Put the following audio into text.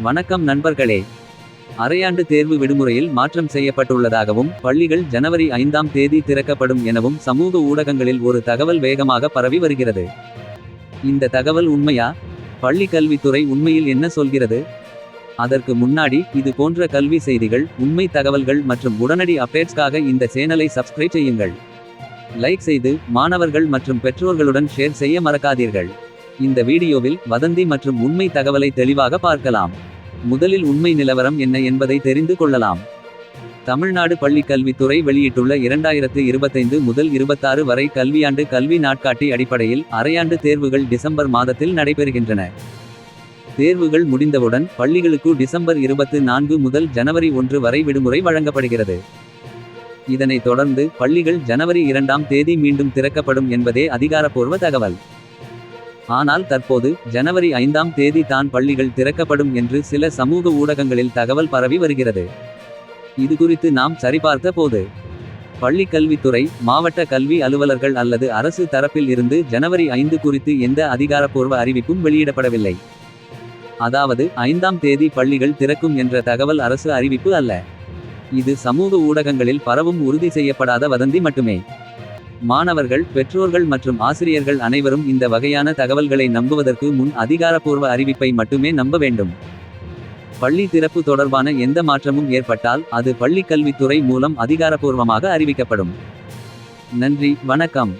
வணக்கம் நண்பர்களே. அரையாண்டு தேர்வு விடுமுறையில் மாற்றம் செய்யப்பட்டுள்ளதாகவும் பள்ளிகள் ஜனவரி ஐந்தாம் தேதி திறக்கப்படும் எனவும் சமூக ஊடகங்களில் ஒரு தகவல் வேகமாக பரவி வருகிறது. இந்த தகவல் உண்மையா? பள்ளி கல்வித்துறை உண்மையில் என்ன சொல்கிறது? அதற்கு முன்னாடி இது போன்ற கல்வி செய்திகள் உண்மை தகவல்கள் மற்றும் உடனடி அப்டேட்ஸ்க்காக இந்த சேனலை சப்ஸ்கிரைப் செய்யுங்கள். லைக் செய்து மாணவர்கள் மற்றும் பெற்றோர்களுடன் ஷேர் செய்ய மறக்காதீர்கள். இந்த வீடியோவில் வதந்தி மற்றும் உண்மை தகவலை தெளிவாக பார்க்கலாம். முதலில் உண்மை நிலவரம் என்ன என்பதை தெரிந்து கொள்ளலாம். தமிழ்நாடு பள்ளிக் கல்வித்துறை வெளியிட்டுள்ள இரண்டாயிரத்து இருபத்தைந்து முதல் இருபத்தாறு வரை கல்வியாண்டு கல்வி நாட்காட்டி அடிப்படையில் அரையாண்டு தேர்வுகள் டிசம்பர் மாதத்தில் நடைபெறுகின்றன. தேர்வுகள் முடிந்தவுடன் பள்ளிகளுக்கு டிசம்பர் இருபத்து நான்கு முதல் ஜனவரி ஒன்று வரை விடுமுறை வழங்கப்படுகிறது. இதனைத் தொடர்ந்து பள்ளிகள் ஜனவரி இரண்டாம் தேதி மீண்டும் திறக்கப்படும் என்பதே அதிகாரப்பூர்வ தகவல். ஆனால் தற்போது ஜனவரி ஐந்தாம் தேதி தான் பள்ளிகள் திறக்கப்படும் என்று சில சமூக ஊடகங்களில் தகவல் பரவி வருகிறது. இது குறித்து நாம் சரிபார்த்த போது பள்ளி கல்வித்துறை மாவட்ட கல்வி அலுவலர்கள் அல்லது அரசு தரப்பில் இருந்து ஜனவரி ஐந்து குறித்து எந்த அதிகாரப்பூர்வ அறிவிப்பும் வெளியிடப்படவில்லை. அதாவது ஐந்தாம் தேதி பள்ளிகள் திறக்கும் என்ற தகவல் அரசு அறிவிப்பு அல்ல. இது சமூக ஊடகங்களில் பரவும் உறுதி செய்யப்படாத வதந்தி மட்டுமே. மாணவர்கள் பெற்றோர்கள் மற்றும் ஆசிரியர்கள் அனைவரும் இந்த வகையான தகவல்களை நம்புவதற்கு முன் அதிகாரப்பூர்வ அறிவிப்பை மட்டுமே நம்ப வேண்டும். பள்ளி திறப்பு தொடர்பான எந்த மாற்றமும் ஏற்பட்டால் அது பள்ளிக் கல்வித்துறை மூலம் அதிகாரப்பூர்வமாக அறிவிக்கப்படும். நன்றி வணக்கம்.